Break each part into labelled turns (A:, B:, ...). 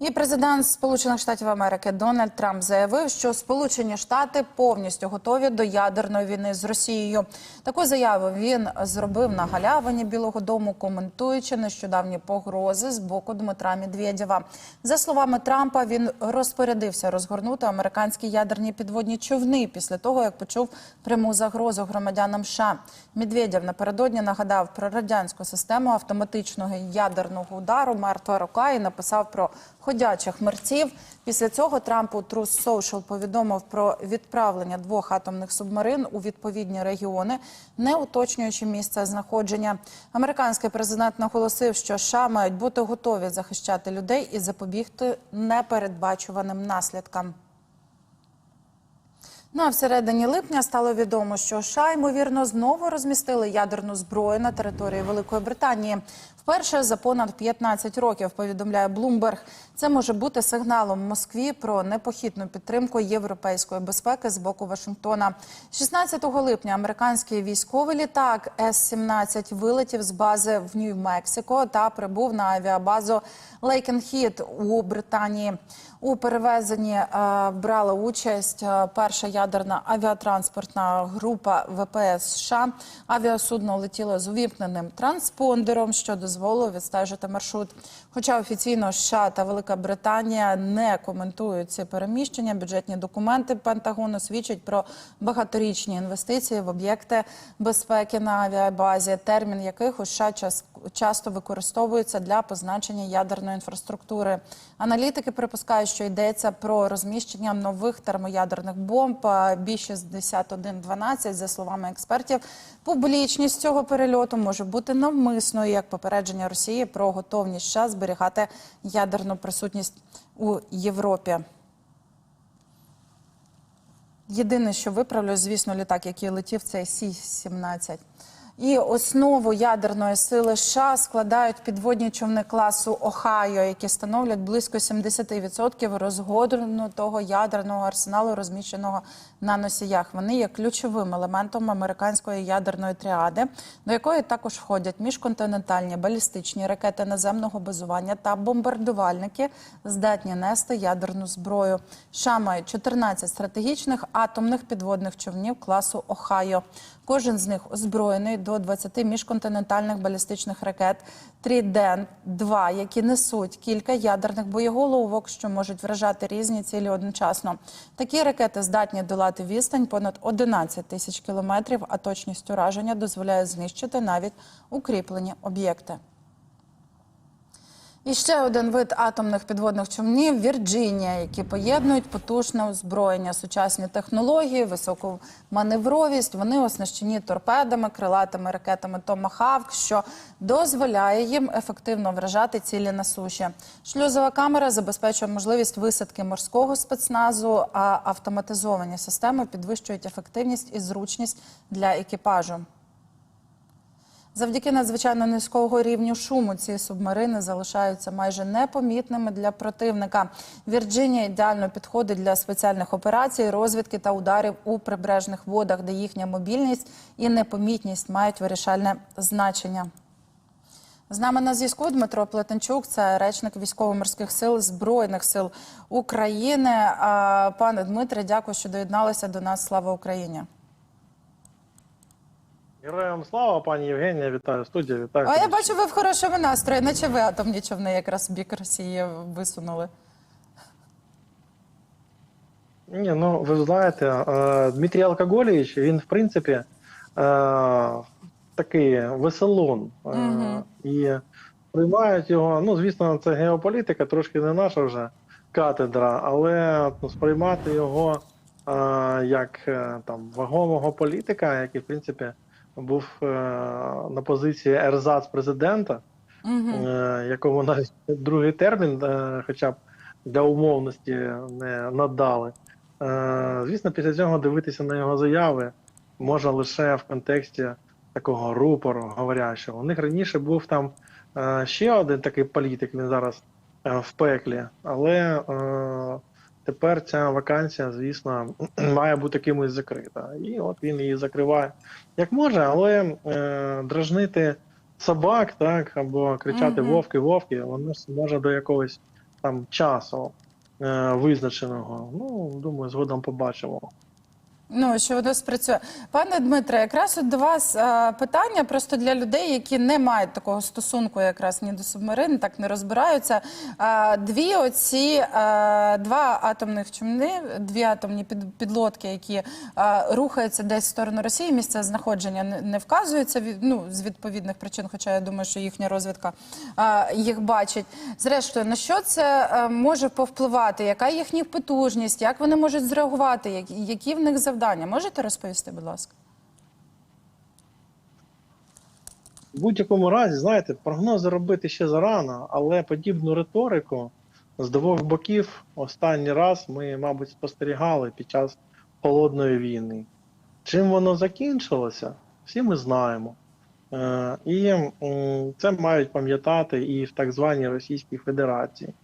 A: І президент Сполучених Штатів Америки Дональд Трамп заявив, що Сполучені Штати повністю готові до ядерної війни з Росією. Таку заяву він зробив на галявині Білого Дому, коментуючи нещодавні погрози з боку Дмитра Медведєва. За словами Трампа, він розпорядився розгорнути американські ядерні підводні човни після того, як почув пряму загрозу громадянам США. Медведєв напередодні нагадав про радянську систему автоматичного ядерного удару мертва рука і написав про ходячих мерців. Після цього Трамп у Truth Social повідомив про відправлення двох атомних субмарин у відповідні регіони, не уточнюючи місце знаходження. Американський президент наголосив, що США мають бути готові захищати людей і запобігти непередбачуваним наслідкам. Ну а всередині липня стало відомо, що США, ймовірно, знову розмістили ядерну зброю на території Великої Британії. Вперше за понад 15 років повідомляє Блумберг. Це може бути сигналом Москві про непохитну підтримку європейської безпеки з боку Вашингтона. 16 липня американський військовий літак С-17 вилетів з бази в Нью-Мексико та прибув на авіабазу Лейкенхід у Британії. У перевезенні е, брала участь е, перша ядерна авіатранспортна група ВПС США. Авіасудно летіло з увімкненим транспондером, що дозволило відстежити маршрут. Хоча офіційно США та Велика Британія не коментують ці переміщення, бюджетні документи Пентагону свідчать про багаторічні інвестиції в об'єкти безпеки на авіабазі, термін яких у США час часто використовується для позначення ядерної інфраструктури. Аналітики припускають, що йдеться про розміщення нових термоядерних бомб Бі-6112. За словами експертів, публічність цього перельоту може бути навмисною як попередження Росії про готовність США зберігати ядерну присутність у Європі. Єдине, що виправлю, звісно, літак, який летів, це Сі-17. І основу ядерної сили США складають підводні човни класу Охайо, які становлять близько 70% розгорнутого ядерного арсеналу, розміщеного на носіях. Вони є ключовим елементом американської ядерної тріади, до якої також входять міжконтинентальні балістичні ракети наземного базування та бомбардувальники, здатні нести ядерну зброю. США мають 14 стратегічних атомних підводних човнів класу Охайо. Кожен з них озброєний до 20 міжконтинентальних балістичних ракет Трідент-2, які несуть кілька ядерних боєголовок, що можуть вражати різні цілі одночасно. Такі ракети здатні долати відстань понад 11 тисяч кілометрів, а точність ураження дозволяє знищити навіть укріплені об'єкти. І ще один вид атомних підводних човнів Вірджинія, які поєднують потужне озброєння, сучасні технології, високу маневровість. Вони оснащені торпедами, крилатими ракетами Томахавк, що дозволяє їм ефективно вражати цілі на суші. Шлюзова камера забезпечує можливість висадки морського спецназу, а автоматизовані системи підвищують ефективність і зручність для екіпажу. Завдяки надзвичайно низького рівню шуму ці субмарини залишаються майже непомітними для противника. Вірджинія ідеально підходить для спеціальних операцій, розвідки та ударів у прибережних водах, де їхня мобільність і непомітність мають вирішальне значення. З нами на зв'язку Дмитро Плетенчук, це речник військово-морських сил Збройних сил України. Пане Дмитре, дякую, що доєдналися до нас. Слава Україні!
B: Героям слава, пані Євгенія, вітаю студія, вітаю.
A: А я бачу, ви в хорошому настрої, наче ви атомні човни якраз в бік Росії висунули.
B: Ні, ну ви знаєте, е, Дмитрій Алкоголєвич, він в принципі е, такий веселун. Е, І приймають його. Ну, звісно, це геополітика, трошки не наша вже катедра, але ну, сприймати його як там вагомого політика, який, в принципі, був е, на позиції ерзац президента.
A: Угу.
B: е, якому навіть другий термін, е, хоча б для умовності не надали. Е, Звісно, після цього дивитися на його заяви можна лише в контексті такого рупору говорящого. У них раніше був там е, ще один такий політик, він зараз е, в пеклі, але е, тепер ця вакансія, звісно, має бути кимось закрита. І от він її закриває як може, але е, дражнити собак, так, або кричати
A: угу.
B: вовки, вовки, воно може до якогось там часу е, визначеного. Ну, думаю, згодом побачимо.
A: Ну, що воно спрацює. Пане Дмитре, якраз от до вас е, питання просто для людей, які не мають такого стосунку, якраз ні до субмарин, так не розбираються. Е, дві оці е, два атомних човни, дві атомні під, підлодки, які е, рухаються десь в сторону Росії, місце знаходження не, не вказується від, ну, з відповідних причин, хоча я думаю, що їхня розвідка е, їх бачить. Зрештою, на що це е, може повпливати? Яка їхня потужність? Як вони можуть зреагувати? Які, які в них завдання? Можете розповісти, будь ласка?
B: В будь-якому разі, знаєте, прогнози робити ще зарано, але подібну риторику з двох боків останній раз ми, мабуть, спостерігали під час холодної війни. Чим воно закінчилося, всі ми знаємо. Е, І це мають пам'ятати і в так званій Російській Федерації.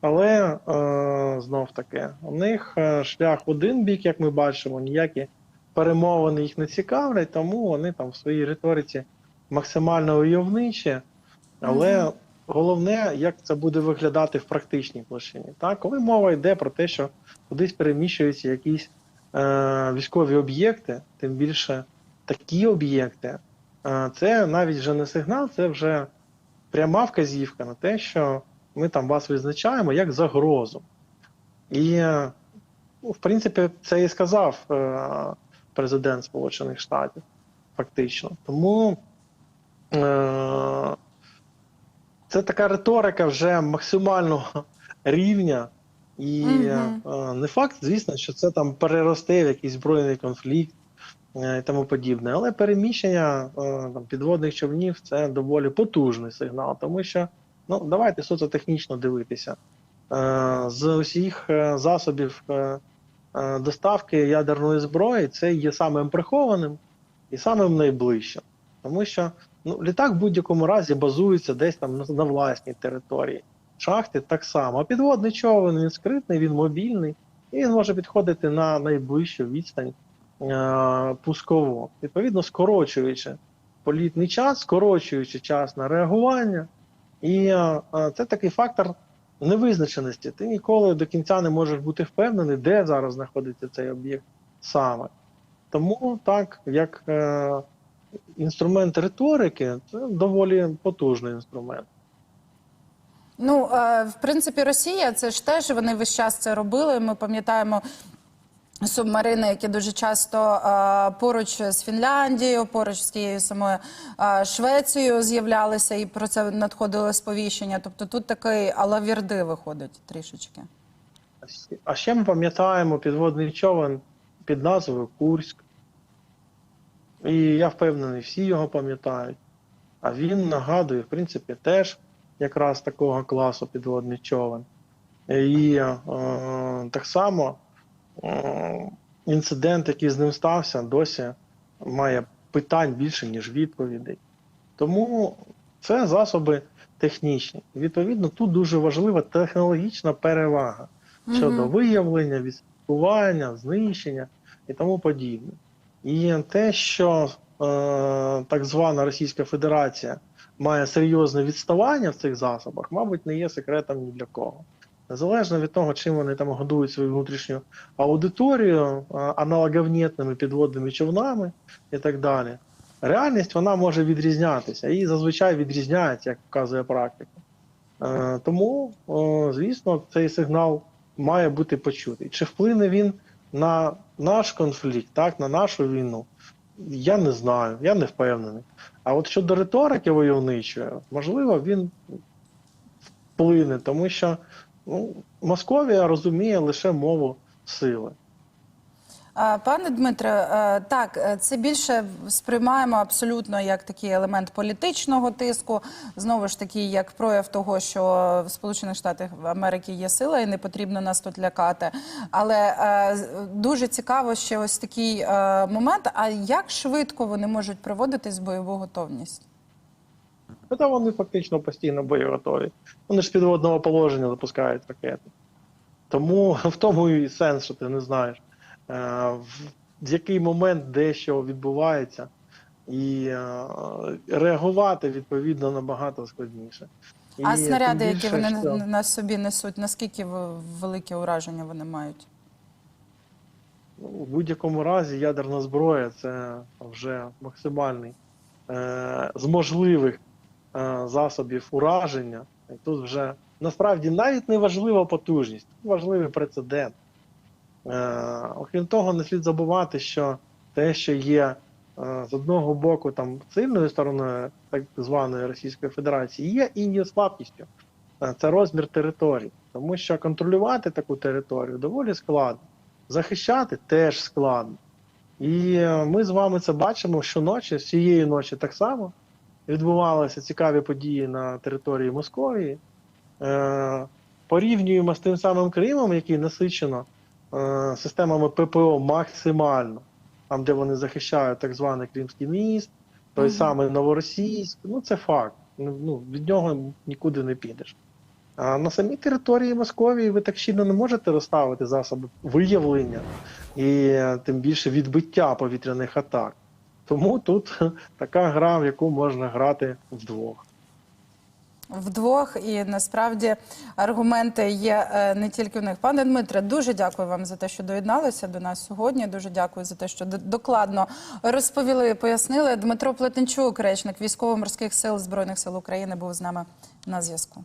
B: Але е, знов таки, у них е, шлях в один бік, як ми бачимо, ніякі перемовини їх не цікавлять, тому вони там в своїй риториці максимально уявничі, але головне, як це буде виглядати в практичній площині. Так, коли мова йде про те, що кудись переміщуються якісь е, військові об'єкти, тим більше такі об'єкти, е, це навіть вже не сигнал, це вже пряма вказівка на те, що ми там вас визначаємо як загрозу. І, ну, в принципі, це і сказав е, президент Сполучених Штатів, фактично. Тому е, це така риторика вже максимального рівня. І е, не факт, звісно, що це там переросте в якийсь збройний конфлікт і тому подібне. Але переміщення там, підводних човнів це доволі потужний сигнал, тому що ну, давайте суто дивитися. Е, з усіх е, засобів е, доставки ядерної зброї це є самим прихованим і самим найближчим. Тому що ну, літак в будь-якому разі базується десь там на, власній території. Шахти так само. А підводний човен він скритний, він мобільний, і він може підходити на найближчу відстань е, пускову. Відповідно, скорочуючи політний час, скорочуючи час на реагування. І е, е, це такий фактор невизначеності. Ти ніколи до кінця не можеш бути впевнений, де зараз знаходиться цей об'єкт саме. Тому так, як е, інструмент риторики, це доволі потужний інструмент.
A: Ну, е, в принципі, Росія це ж теж вони весь час це робили. Ми пам'ятаємо. Субмарини, які дуже часто е, поруч з Фінляндією, поруч з тією самою е, Швецією з'являлися, і про це надходило сповіщення. Тобто тут такий алавірди виходить трішечки.
B: А ще ми пам'ятаємо підводний човен під назвою Курськ. І я впевнений, всі його пам'ятають. А він нагадує, в принципі, теж якраз такого класу підводний човен. І е, так само інцидент, який з ним стався, досі має питань більше, ніж відповідей. Тому це засоби технічні. Відповідно, тут дуже важлива технологічна перевага щодо виявлення, відслідкування, знищення і тому подібне. І те, що е, так звана Російська Федерація має серйозне відставання в цих засобах, мабуть, не є секретом ні для кого. Незалежно від того, чим вони там годують свою внутрішню аудиторію, аналоговнітними підводними човнами і так далі. Реальність вона може відрізнятися і зазвичай відрізняється, як показує практика. Е, тому, звісно, цей сигнал має бути почутий. Чи вплине він на наш конфлікт, так, на нашу війну? Я не знаю, я не впевнений. А от щодо риторики войовничої, можливо, він вплине, тому що Московія розуміє лише мову сили.
A: Пане Дмитре, е, так, е, це більше сприймаємо абсолютно як такий елемент політичного тиску. Знову ж таки, як прояв того, що в Сполучених Штатах Америки є сила і не потрібно нас тут лякати. Але е, дуже цікаво ще ось такий момент. А як швидко вони можуть проводити бойову готовність?
B: Та вони фактично постійно боєготові. Вони ж з підводного положення запускають ракети. Тому в тому і сенс, що ти не знаєш, е, в, який момент де що відбувається, і е, реагувати відповідно набагато складніше.
A: А снаряди,
B: тим
A: які вони
B: що-
A: на- собі несуть, наскільки велике ураження вони мають?
B: Ну, У будь-якому разі ядерна зброя це вже максимальний е, з можливих засобів ураження. Тут вже насправді навіть не важлива потужність, важливий прецедент. Е, окрім того, не слід забувати, що те, що є е, з одного боку там сильною стороною так званої Російської Федерації, є і її слабкістю. Е, Це розмір території, тому що контролювати таку територію доволі складно захищати теж складно. І е, ми з вами це бачимо щоночі, з цієї ночі так само відбувалися цікаві події на території Московії. Е, порівнюємо з тим самим Кримом, який насичено е, системами ППО максимально, там, де вони захищають так званий Кримський міст, той
A: Мгм.
B: самий Новоросійськ. Ну, це факт. Ну, ну, від нього нікуди не підеш. А на самій території Московії ви так щільно не можете розставити засоби виявлення і е, тим більше відбиття повітряних атак. Тому тут така гра, в яку можна грати вдвох.
A: Вдвох, і насправді аргументи є е, не тільки в них. Пане Дмитре, дуже дякую вам за те, що доєдналися до нас сьогодні. Дуже дякую за те, що докладно розповіли, пояснили. Дмитро Плетенчук, речник військово-морських сил збройних сил України, був з нами на зв'язку.